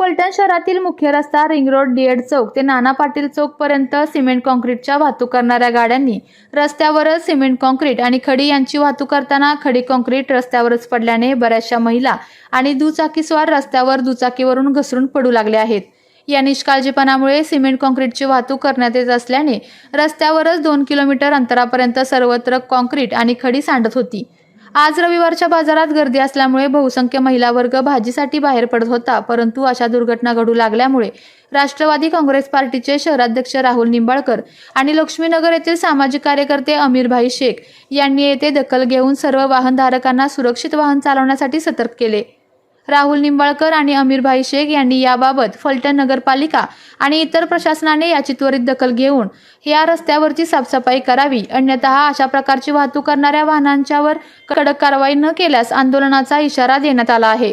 फलटण शहरातील मुख्य रस्ता रिंग रोड डीएड चौक ते नाना पाटील चौक पर्यंत सिमेंट कॉन्क्रीटच्या वाहतूक करणाऱ्या गाड्यांनी रस्त्यावरच सिमेंट कॉन्क्रीट आणि खडी यांची वाहतूक करताना खडी कॉन्क्रीट रस्त्यावरच पडल्याने बऱ्याचशा महिला आणि दुचाकीस्वार रस्त्यावर दुचाकीवरून घसरून पडू लागले आहेत. या निष्काळजीपणामुळे सिमेंट कॉन्क्रीटची वाहतूक करण्यात येत असल्याने रस्त्यावरच दोन किलोमीटर अंतरापर्यंत सर्वत्र कॉन्क्रीट आणि खडी सांडत होती. आज रविवारच्या बाजारात गर्दी असल्यामुळे बहुसंख्य महिला वर्ग भाजीसाठी बाहेर पडत होता परंतु अशा दुर्घटना घडू लागल्यामुळे राष्ट्रवादी काँग्रेस पार्टीचे शहराध्यक्ष राहुल निंबाळकर आणि लक्ष्मीनगर येथील सामाजिक कार्यकर्ते अमीरभाई शेख यांनी येथे दखल घेऊन सर्व वाहनधारकांना सुरक्षित वाहन चालवण्यासाठी सतर्क केले. राहुल निंबाळकर आणि अमीरभाई शेख यांनी याबाबत फलटण नगरपालिका आणि इतर प्रशासनाने याची त्वरित दखल घेऊन या रस्त्यावरची साफसफाई करावी. अन्यथा अशा प्रकारची वाहतूक करणाऱ्या वाहनांच्यावर कडक कारवाई न केल्यास आंदोलनाचा इशारा देण्यात आला आहे.